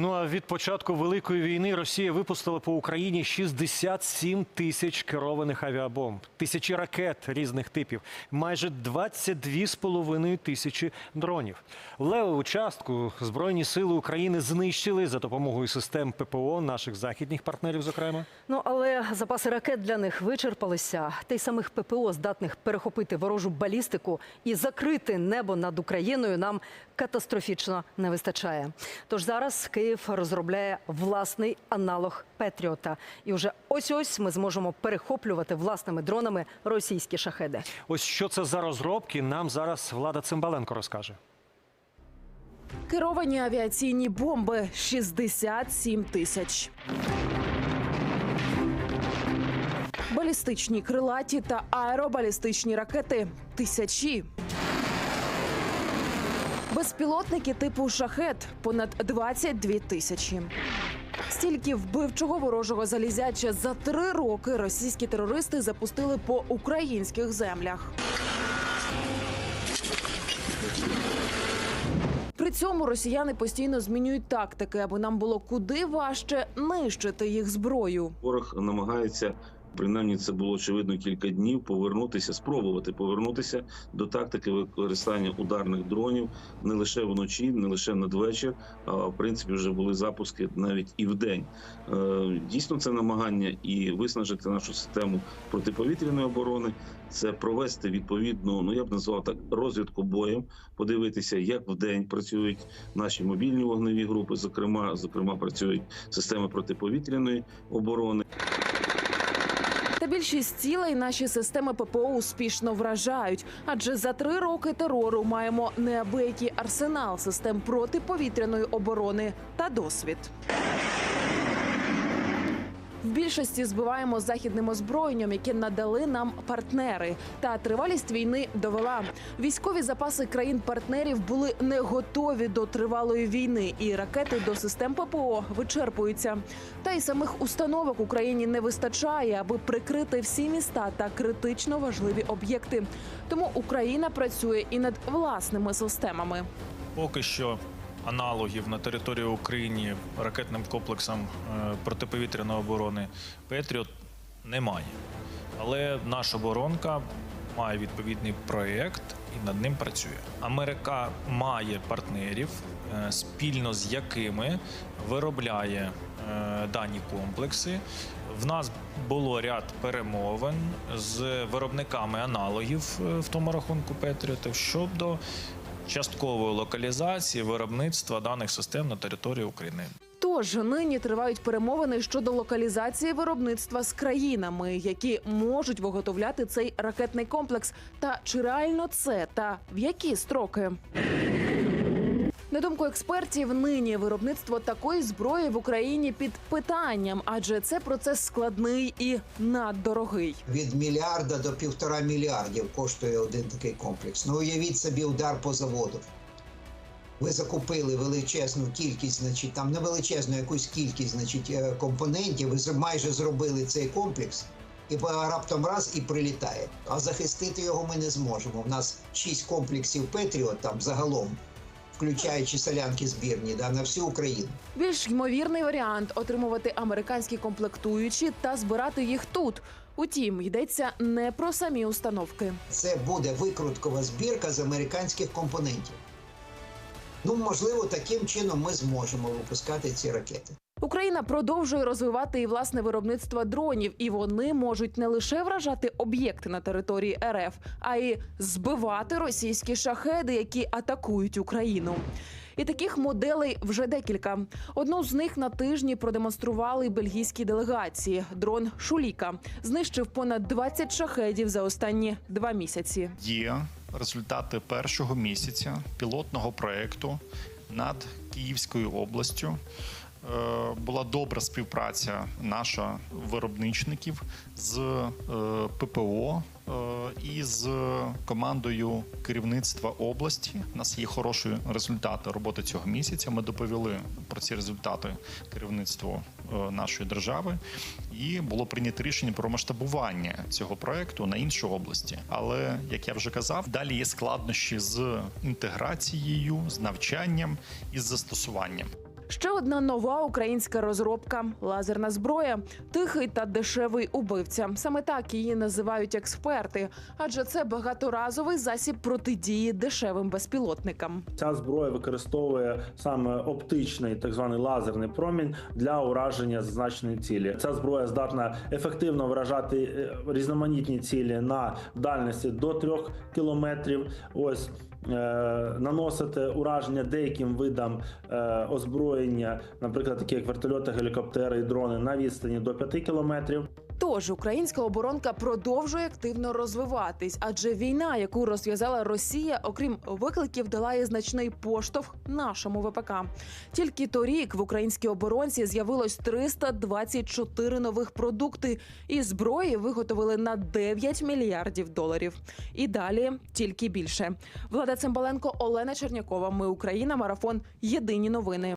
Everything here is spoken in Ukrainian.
Ну а від початку великої війни Росія випустила по Україні 67 тисяч керованих авіабомб, тисячі ракет різних типів, майже 22,5 тисячі дронів. Левову частку збройні сили України знищили за допомогою систем ППО наших західних партнерів. Зокрема, Ну але запаси ракет для них вичерпалися. Та самих ППО, здатних перехопити ворожу балістику і закрити небо над Україною, нам катастрофічно не вистачає. Тож зараз Київ розробляє власний аналог Петріота. І вже ось ось ми зможемо перехоплювати власними дронами російські шахеди. ось що це за розробки. Нам зараз Влада Цимбаленко розкаже. Керовані авіаційні бомби 67 тисяч. Балістичні крилаті та аеробалістичні ракети тисячі. Безпілотники типу шахет понад 22 тисячі. Стільки вбивчого ворожого залізяча за три роки російські терористи запустили по українських землях. При цьому росіяни постійно змінюють тактики, аби нам було куди важче нищити їх зброю. Ворог намагається. Принаймні, це було очевидно кілька днів. Повернутися, спробувати повернутися до тактики використання ударних дронів не лише вночі, не лише надвечір, а в принципі вже були запуски навіть і вдень. Е, Дійсно, це намагання і виснажити нашу систему протиповітряної оборони. Це провести відповідну, ну я б назвав так, розвідку боєм, подивитися, як вдень працюють наші мобільні вогневі групи. Зокрема, зокрема, працюють системи протиповітряної оборони. Та більшість цілей наші системи ППО успішно вражають. Адже за три роки терору маємо неабиякий арсенал систем протиповітряної оборони та досвід. В більшості збиваємо західним озброєнням, яке надали нам партнери. Та тривалість війни довела. Військові запаси країн-партнерів були не готові до тривалої війни, і ракети до систем ППО вичерпуються. Та й самих установок Україні не вистачає, аби прикрити всі міста та критично важливі об'єкти. Тому Україна працює і над власними системами. Поки що аналогів на території України ракетним комплексам е, протиповітряної оборони Петріот немає. Але наша оборонка має відповідний проєкт і над ним працює. Америка має партнерів, е, спільно з якими виробляє е, дані комплекси. В нас було ряд перемовин з виробниками аналогів в тому рахунку Петріотів щодо часткової локалізації виробництва даних систем на території України. Тож нині тривають перемовини щодо локалізації виробництва з країнами, які можуть виготовляти цей ракетний комплекс. Та чи реально це та в які строки? На думку експертів, нині виробництво такої зброї в Україні під питанням, адже це процес складний і наддорогий. від мільярда до півтора мільярдів коштує один такий комплекс. Ну уявіть собі удар по заводу. Ви закупили величезну кількість, значить, там не величезну якусь кількість, значить, е, компонентів. Ви майже зробили цей комплекс, і раптом раз і прилітає. А захистити його ми не зможемо. У нас шість комплексів Петріот там загалом, включаючи солянки збірні, да, на всю Україну. Більш ймовірний варіант отримувати американські комплектуючі та збирати їх тут. Утім, йдеться не про самі установки. це буде викруткова збірка з американських компонентів. Ну, можливо, таким чином ми зможемо випускати ці ракети. Україна продовжує розвивати і власне виробництво дронів, і вони можуть не лише вражати об'єкти на території РФ, а й збивати російські шахеди, які атакують Україну. І таких моделей вже декілька. Одну з них на тижні продемонстрували бельгійські делегації. Дрон Шуліка знищив понад 20 шахедів за останні два місяці. є результати першого місяця пілотного проекту над Київською областю. Е, Була добра співпраця наша виробничників з е, ППО е, і з командою керівництва області. У нас є хороші результати роботи цього місяця. Ми доповіли про ці результати керівництву нашої держави, і було прийнято рішення про масштабування цього проекту на інші області. Але як я вже казав, далі є складнощі з інтеграцією, з навчанням і з застосуванням. Ще одна нова українська розробка лазерна зброя. Тихий та дешевий убивця. Саме так її називають експерти, адже це багаторазовий засіб протидії дешевим безпілотникам. Ця зброя використовує саме оптичний так званий лазерний промінь для ураження зазначеної цілі. Ця зброя здатна ефективно вражати е, різноманітні цілі на дальності до 3 кілометрів. Ось наносити ураження деяким видам е, озброєння, наприклад, такі як вертольоти, гелікоптери і дрони на відстані до 5 кілометрів. Тож українська оборонка продовжує активно розвиватись, адже війна, яку розв'язала Росія, окрім викликів, дала і значний поштовх нашому ВПК. Тільки торік в українській оборонці з'явилось 324 нових продукти, і зброї виготовили на 9 мільярдів доларів. І далі тільки більше. Влада Цимбаленко, Олена Чернякова. Ми Україна. Марафон. Єдині новини.